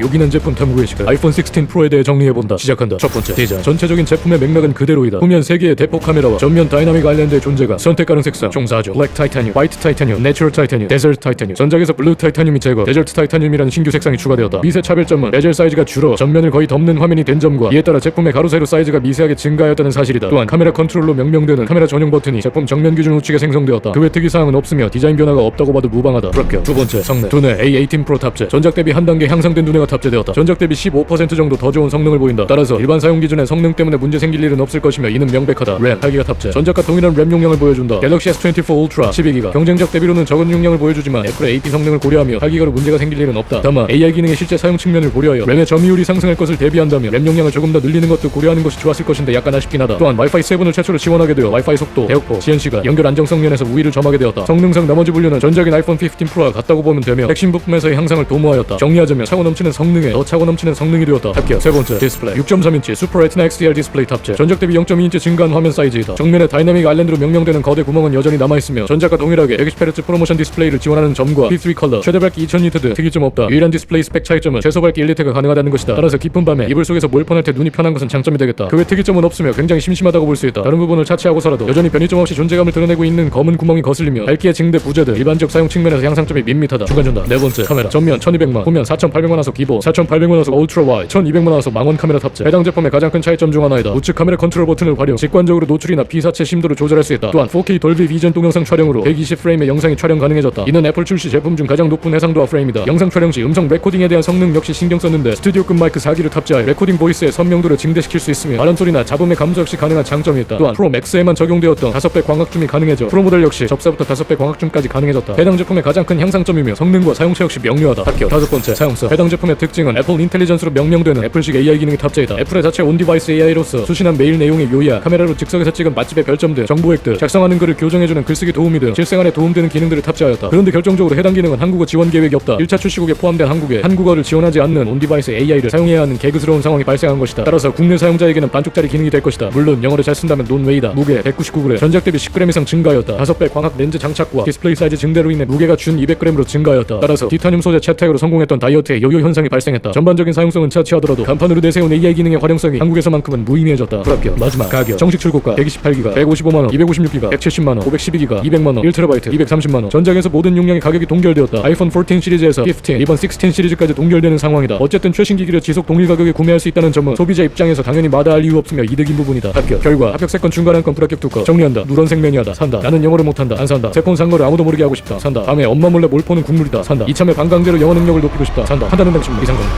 요긴한 제품 탐구의 시간. 아이폰 16 프로에 대해 정리해본다. 시작한다. 첫 번째. 디자인. 전체적인 제품의 맥락은 그대로이다. 후면 3개의 대폭 카메라와 전면 다이나믹 아일랜드의 존재가 선택 가능 색상. 총 4종 블랙 타이타늄, 화이트 타이타늄, 내추럴 타이타늄, 데저트 타이타늄 전작에서 블루 타이타늄이 제거. 데저트 타이타늄이라는 신규 색상이 추가되었다. 미세 차별점은 베젤 사이즈가 줄어 전면을 거의 덮는 화면이 된 점과 이에 따라 제품의 가로 세로 사이즈가 미세하게 증가하였다는 사실이다. 또한 카메라 컨트롤로 명명되는 카메라 전용 버튼이 제품 정면 기준 우측에 생성되었다. 그 외 특이사항은 없으며 디자인 변화가 없다고 봐도 무방하다. 부럽겨 두 번째. 성능. 두뇌. A18 프로 탑재. 전작 대비 한 단계 향상된 두뇌가 탑재되었다. 전작 대비 15% 정도 더 좋은 성능을 보인다. 따라서 일반 사용 기준의 성능 때문에 문제 생길 일은 없을 것이며 이는 명백하다. 램 8기가 탑재. 전작과 동일한 램 용량을 보여준다. 갤럭시 S24 울트라 12기가. 경쟁작 대비로는 적은 용량을 보여주지만 애플의 AP 성능을 고려하며 8기가로 문제가 생길 일은 없다. 다만 AR 기능의 실제 사용 측면을 고려하여 램의 점유율이 상승할 것을 대비한다면 램 용량을 조금 더 늘리는 것도 고려하는 것이 좋았을 것인데 약간 아쉽긴 하다. 또한 와이파이 7을 최초로 지원하게 되어 와이파이 속도, 대역포, 지연 시간, 연결 안정성 면에서 우위를 점하게 되었다. 성능상 나머지 분류는 전작인 아이폰 15 프로와 같다고 보면 되며 핵심 부품에서의 향상을 도모하였다. 정리하자면 차고 넘치는 성능에 더 차고 넘치는 성능이 되었다. 합격 세 번째 디스플레이. 6.3인치 슈퍼 레티나 XDR 디스플레이 탑재 전작 대비 0.2인치 증가한 화면 사이즈이다. 정면에 다이나믹 아일랜드로 명명되는 거대 구멍은 여전히 남아있으며 전작과 동일하게 120Hz 프로모션 디스플레이를 지원하는 점과 P3 컬러 최대 밝기 2000니트 등 특이점 없다. 유일한 디스플레이 스펙 차이점은 최소 밝기 1리터가 가능하다는 것이다. 따라서 깊은 밤에 이불 속에서 몰폰할 때 눈이 편한 것은 장점이 되겠다. 그 외 특이점은 없으며 굉장히 심심하다고 볼 수 있다. 다른 부분을 차치하고서라도 여전히 변이점 없이 존재감을 드러내고 있는 검은 구멍이 거슬리며 밝기의 증대 부재들 일반적 사용 측면에서 향상점이 밋밋하다. 중간 전다 네 번째 카메라. 전면 1200만 후면 4800만 화소 기본. 4800만 화소 울트라 와이 1200만 화소 망원 카메라 탑재. 해당 제품의 가장 큰 차이점 중 하나이다. 우측 카메라 컨트롤 버튼을 활용. 직관적으로 노출이나 비사체 심도를 조절할 수 있다. 또한 4K 돌비 비전 동영상 촬영으로 120프레임의 영상이 촬영 가능해졌다. 이는 애플 출시 제품 중 가장 높은 해상도와 프레임이다. 영상 촬영 시 음성 레코딩에 대한 성능 역시 신경 썼는데 스튜디오급 마이크 4기를 탑재하여 레코딩 보이스의 선명도를 증대시킬 수 있으며 발음 소리나 잡음의 감소 역시 가능한 장점이 있다. 또한 프로 맥스에만 적용되었던 5배 광학줌이 가능해져 프로 모델 역시 접사부터 5배 광학줌까지 가능해졌다. 해당 제품의 가장 큰 향상점이며 성능과 사용처 역시 명료하다. 합격 다섯 번째 사용성. 해당 제품 의 특징은 애플 인텔리전스로 명명되는 애플식 AI 기능이 탑재이다. 애플의 자체 온디바이스 AI로서 수신한 메일 내용의 요약 카메라로 즉석에서 찍은 맛집의 별점 등 정보획들 작성하는 글을 교정해주는 글쓰기 도우미 등 실생활에 도움되는 기능들을 탑재하였다. 그런데 결정적으로 해당 기능은 한국어 지원 계획이 없다. 1차 출시국에 포함된 한국에 한국어를 지원하지 않는 온디바이스 AI를 사용해야 하는 개그스러운 상황이 발생한 것이다. 따라서 국내 사용자에게는 반쪽짜리 기능이 될 것이다. 물론 영어를 잘 쓴다면 논웨이다. 무게 199g 전작 대비 10g 이상 증가하였다. 5배 광학 렌즈 장착과 디스플레이 사이즈 증대로 인해 무게가 준 200g으로 증가하였다. 따라서 티타늄 소재 채택으로 성공했던 다이어트에 요요 현상 이 발생했다. 전반적인 사용성은 차치하더라도 간판으로 내세운 AI 기능의 활용성이 한국에서만큼은 무의미해졌다. 불합격. 마지막 가격. 정식 출고가 128기가 155만 원 256기가 170만 원 512기가 200만 원 1TB 230만 원. 전작에서 모든 용량의 가격이 동결되었다. 아이폰 14 시리즈에서 15 이번 16 시리즈까지 동결되는 상황이다. 어쨌든 최신 기기를 지속 동일 가격에 구매할 수 있다는 점은 소비자 입장에서 당연히 마다할 이유 없으며 이득인 부분이다. 합격. 결과. 합격 세건 중간 한건 불합격 두건 정리한다. 누런색 매니아다. 산다. 나는 영어를 못한다. 안 산다. 제폰산 거를 아무도 모르게 하고 싶다. 산다. 다음에 엄마 몰래 몰포는 국룰이다. 산다. 이참에 방강제로 영어 능력을 높이고 싶다. 산다. 한다는 당신 이상 겁니다